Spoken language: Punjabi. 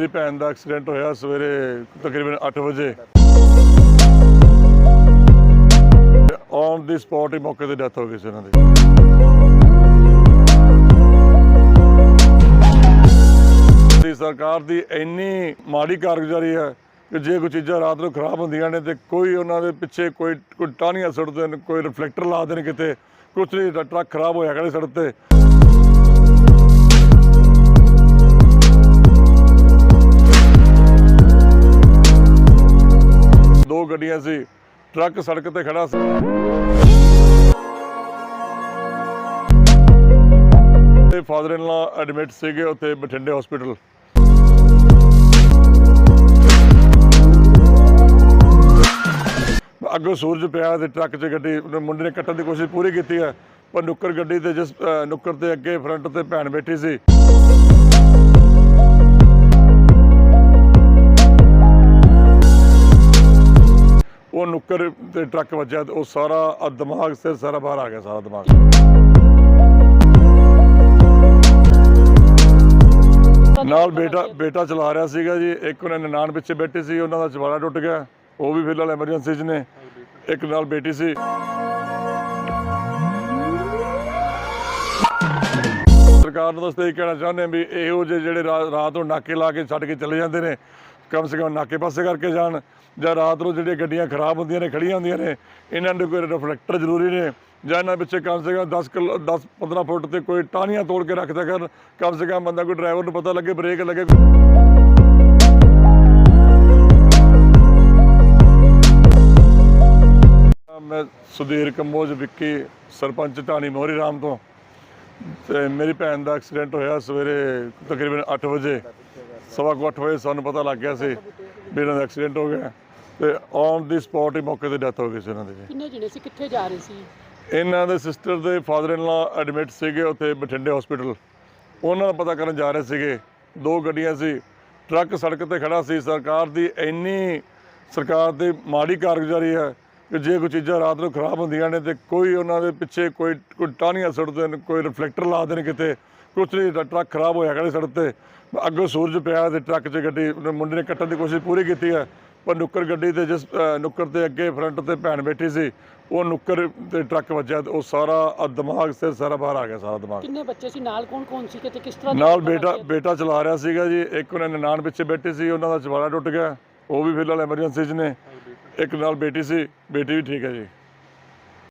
ਮੇਰੀ ਭੈਣ ਦਾ ਐਕਸੀਡੈਂਟ ਹੋਇਆ ਸਵੇਰੇ ਤਕਰੀਬਨ 8 ਵਜੇ। ਔਨ ਦੀ ਸਪੌਟ ਹੀ ਮੌਕੇ ਤੇ ਡੈਥ ਹੋ ਗਈ ਸੀ ਉਹਨਾਂ ਦੀ। ਦੀ ਸਰਕਾਰ ਦੀ ਇੰਨੀ ਮਾੜੀ ਕਾਰਗੁਜ਼ਾਰੀ ਹੈ ਕਿ ਜੇ ਕੋਈ ਚੀਜ਼ਾਂ ਰਾਤ ਨੂੰ ਖਰਾਬ ਹੁੰਦੀਆਂ ਨੇ ਤੇ ਕੋਈ ਉਹਨਾਂ ਦੇ ਪਿੱਛੇ ਕੋਈ ਕੋਈ ਟਾਹਣੀਆਂ ਸੁੱਟਦੇ ਨੇ ਕੋਈ ਰਿਫਲੈਕਟਰ ਲਾ ਦੇਣ ਕਿਤੇ। ਕੁਛ ਨਹੀਂ ਟਰੱਕ ਖਰਾਬ ਹੋਇਆ ਖੜੇ ਸੜਕ ਤੇ। ਗੱਡੀਆਂ ਸੀ। ਟਰੱਕ ਸੜਕ ਤੇ ਖੜਾ ਸੀ। ਤੇ ਫਾਦਰ ਇਨ ਲਾ ਐਡਮਿਟ ਸੀਗੇ ਉੱਥੇ ਬਠਿੰਡੇ ਹਸਪੀਟਲ ਅੱਗੋਂ ਸੂਰਜ ਪਿਆ ਤੇ ਟਰੱਕ 'ਚ ਗੱਡੀ ਮੁੰਡੇ ਨੇ ਕੱਟਣ ਦੀ ਕੋਸ਼ਿਸ਼ ਪੂਰੀ ਕੀਤੀ ਹੈ। ਪਰ ਨੁੱਕਰ ਗੱਡੀ ਤੇ ਜਿਸ ਨੁੱਕਰ ਤੇ ਅੱਗੇ ਫਰੰਟ ਤੇ ਭੈਣ ਬੈਠੀ ਸੀ। ਉਹ ਤੇ ਟਰੱਕ ਵੱਜਿਆ ਤੇ ਉਹ ਸਾਰਾ ਆਹ ਦਿਮਾਗ ਸਿਰ ਸਾਰਾ ਬਾਹਰ ਆ ਗਿਆ, ਸਾਰਾ ਦਿਮਾਗ। ਨਾਲ ਬੇਟਾ ਬੇਟਾ ਚਲਾ ਰਿਹਾ ਸੀਗਾ ਜੀ, ਇੱਕ ਉਹਨਾਂ ਨਨਾਣ ਪਿੱਛੇ ਬੈਠੇ ਸੀ, ਉਹਨਾਂ ਦਾ ਚਵਾੜਾ ਟੁੱਟ ਗਿਆ, ਉਹ ਵੀ ਫਿਲਹਾਲ ਐਮਰਜੈਂਸੀ 'ਚ ਨੇ, ਇੱਕ ਨਾਲ ਬੇਟੀ ਸੀ। ਸਰਕਾਰ ਨੂੰ ਦੱਸਦੇ ਇਹ ਕਹਿਣਾ ਚਾਹੁੰਦੇ ਵੀ ਇਹੋ ਜਿਹੇ ਜਿਹੜੇ ਰਾਤ ਨੂੰ ਨਾਕੇ ਲਾ ਕੇ ਛੱਡ ਕੇ ਚਲੇ ਜਾਂਦੇ ਨੇ ਕਮ ਸੇ ਕਮ ਨਾਕੇ ਪਾਸੇ ਕਰਕੇ ਜਾਣ ਜਾਂ ਰਾਤ ਨੂੰ ਜਿਹੜੀਆਂ ਗੱਡੀਆਂ ਖਰਾਬ ਹੁੰਦੀਆਂ ਨੇ, ਖੜੀਆਂ ਹੁੰਦੀਆਂ ਨੇ, ਇਹਨਾਂ ਦੇ ਕੋਈ ਰਿਫਲੈਕਟਰ ਜ਼ਰੂਰੀ ਨੇ ਜਾਂ ਇਹਨਾਂ ਪਿੱਛੇ ਕਮ ਸੇ ਕਮ 10 ਕਿਲੋ 10 15 ਫੁੱਟ ਤੇ ਕੋਈ ਟਾਹਣੀਆਂ ਤੋੜ ਕੇ ਰੱਖਦਾ ਕਰਨ ਕਮ ਸੇ ਕਮ ਬੰਦਾ ਕੋਈ ਡਰਾਈਵਰ ਨੂੰ ਪਤਾ ਲੱਗੇ ਬ੍ਰੇਕ ਲੱਗੇ। ਮੈਂ ਸੁਧੀਰ ਕੰਬੋਜ ਵਿੱਕੀ, ਸਰਪੰਚ ਢਾਣੀ ਮੋਹਰੀ ਰਾਮ ਤੋਂ। ਤੇ ਮੇਰੀ ਭੈਣ ਦਾ ਐਕਸੀਡੈਂਟ ਹੋਇਆ ਸਵੇਰੇ ਤਕਰੀਬਨ 8 ਵਜੇ ਸਵਾ ਕੁ ਅੱਠ ਵਜੇ ਸਾਨੂੰ ਪਤਾ ਲੱਗ ਗਿਆ ਸੀ ਵੀ ਇਹਨਾਂ ਦਾ ਐਕਸੀਡੈਂਟ ਹੋ ਗਿਆ ਤੇ ਔਨ ਦੀ ਸਪੌਟ ਹੀ ਮੌਕੇ ਤੇ ਡੈਥ ਹੋ ਗਈ ਸੀ ਇਹਨਾਂ ਦੀ। ਕਿੰਨੇ ਜਣੇ ਸੀ? ਕਿੱਥੇ ਜਾ ਰਹੇ ਸੀ? ਇਹਨਾਂ ਦੇ ਸਿਸਟਰ ਦੇ ਫਾਦਰ ਇਨ ਲਾ ਐਡਮਿਟ ਸੀਗੇ ਉੱਥੇ ਬਠਿੰਡੇ ਹਸਪੀਟਲ ਉਹਨਾਂ ਦਾ ਪਤਾ ਕਰਨ ਜਾ ਰਹੇ ਸੀਗੇ ਦੋ ਗੱਡੀਆਂ ਸੀ ਟਰੱਕ ਸੜਕ ਤੇ ਖੜਾ ਸੀ ਸਰਕਾਰ ਦੀ ਇੰਨੀ ਸਰਕਾਰ ਦੀ ਮਾੜੀ ਕਾਰਗੁਜ਼ਾਰੀ ਹੈ ਕਿ ਜੇ ਕੋਈ ਚੀਜ਼ਾਂ ਰਾਤ ਨੂੰ ਖਰਾਬ ਹੁੰਦੀਆਂ ਨੇ ਤੇ ਕੋਈ ਉਹਨਾਂ ਦੇ ਪਿੱਛੇ ਕੋਈ ਕੋਈ ਟਾਹਣੀਆਂ ਸੁੱਟਦੇ ਨੇ ਕੋਈ ਰਿਫਲੈਕਟਰ ਲਾ ਦੇਣ ਕਿਤੇ ਕੁਛ ਨਹੀਂ ਟਰੱਕ ਖਰਾਬ ਹੋਇਆ ਖੜੇ ਸੜਕ ਤੇ। ਅੱਗੋਂ ਸੂਰਜ ਪਿਆ ਤੇ ਟਰੱਕ 'ਚ ਗੱਡੀ ਮੁੰਡੇ ਨੇ ਕੱਟਣ ਦੀ ਕੋਸ਼ਿਸ਼ ਪੂਰੀ ਕੀਤੀ ਹੈ ਪਰ ਨੁੱਕਰ ਗੱਡੀ ਤੇ ਜਿਸ ਨੁੱਕਰ ਤੇ ਅੱਗੇ ਫਰੰਟ ਤੇ ਭੈਣ ਬੈਠੀ ਸੀ ਉਹ ਨੁੱਕਰ ਤੇ ਟਰੱਕ ਵੱਜਿਆ ਉਹ ਸਾਰਾ ਦਿਮਾਗ ਸਿਰ ਸਾਰਾ ਬਾਹਰ ਆ ਗਿਆ ਸਾਰਾ ਦਿਮਾਗ। ਕਿੰਨੇ ਬੱਚੇ ਸੀ? ਨਾਲ ਕੌਣ ਕੌਣ ਸੀ ਤੇ ਕਿਸ ਤਰ੍ਹਾਂ ਨਾਲ ਬੇਟਾ ਬੇਟਾ ਚਲਾ ਰਿਹਾ ਸੀਗਾ ਜੀ ਇੱਕ ਉਹਨਾਂ ਨਨਾਣ ਪਿੱਛੇ ਬੈਠੇ ਸੀ ਉਹਨਾਂ ਦਾ ਚਵਾੜਾ ਟੁੱਟ ਗਿਆ ਉਹ ਵੀ ਫਿਲਹਾਲ ਐਮਰਜੈਂਸੀ 'ਚ ਨੇ। ਇੱਕ ਨਾਲ ਬੇਟੀ ਸੀ ਬੇਟੀ ਵੀ ਠੀਕ ਹੈ ਜੀ।